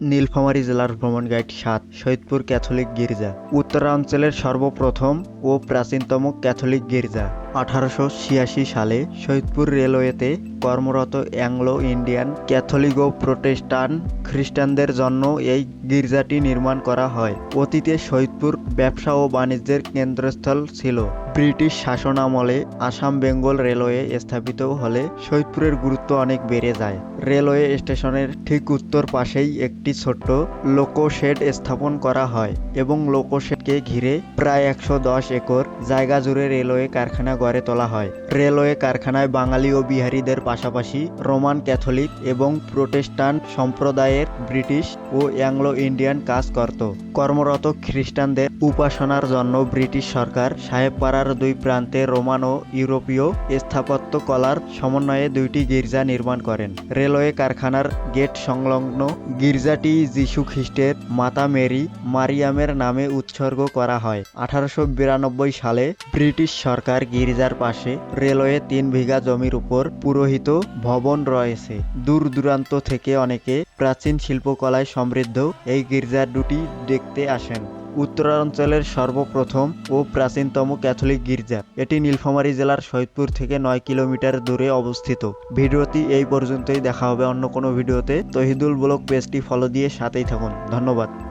নীলফামারী জেলার ভ্রমণ গাইড সাত, সৈয়দপুর ক্যাথলিক গির্জা। উত্তরাঞ্চলের সর্বপ্রথম ও প্রাচীনতম ক্যাথলিক গির্জা। আঠারোশো ছিয়াশি সালে সৈয়দপুর রেলওয়েতে কর্মরত অ্যাংলো ইন্ডিয়ান ক্যাথলিক ও প্রোটেস্টান্ট খ্রিস্টানদের জন্য এই গির্জাটি নির্মাণ করা হয়। অতীতে সৈয়দপুর ব্যবসা ও বাণিজ্যের কেন্দ্রস্থল ছিল। ব্রিটিশ শাসনামলে আসাম বেঙ্গল রেলওয়ে স্থাপিত হলে সৈয়দপুরের গুরুত্ব অনেক বেড়ে যায়। রেলওয়ে স্টেশনের ঠিক উত্তর পাশেই একটি ছোট্ট লোকোশেড স্থাপন করা হয় এবং লোকোশেডকে ঘিরে প্রায় একশো দশ একর জায়গা জুড়ে রেলওয়ে কারখানা গড়ে তোলা হয়। রেলওয়ে কারখানায় বাঙালি ও বিহারীদের পাশাপাশি রোমান ক্যাথলিক এবং প্রোটেস্টান্ট সম্প্রদায়ের ব্রিটিশ ও অ্যাংলো ইন্ডিয়ান কাজ করত। কর্মরত খ্রিস্টানদের উপাসনার জন্য ব্রিটিশ সরকার সাহেবপাড়ার দুই প্রান্তে রোমান ও ইউরোপীয় স্থাপত্য কলার সমন্বয়ে দুইটি গির্জা নির্মাণ করেন। রেলওয়ে কারখানার গেট সংলগ্ন গির্জাটি যীশু খ্রিস্টের মাতা মেরি মারিয়ামের নামে উৎসর্গ করা হয়। আঠারোশো বিরানব্বই সালে ব্রিটিশ সরকার গির্জার পাশে রেলওয়ে তিন বিঘা জমির উপর পুরোহিত ভবন রয়েছে। দূর দূরান্ত থেকে অনেকে প্রাচীন শিল্পকলায় সমৃদ্ধ এই গির্জার দুটি দেখতে আসেন। উত্তরাঞ্চলের সর্বপ্রথম ও প্রাচীনতম ক্যাথলিক গির্জা। এটি নীলফামারী জেলার সৈয়দপুর থেকে নয় কিলোমিটার দূরে অবস্থিত। ভিডিওটি এই পর্যন্তই। দেখা হবে অন্য কোনো ভিডিওতে। তহিদুল ব্লগ পেজটি ফলো দিয়ে সাথেই থাকুন। ধন্যবাদ।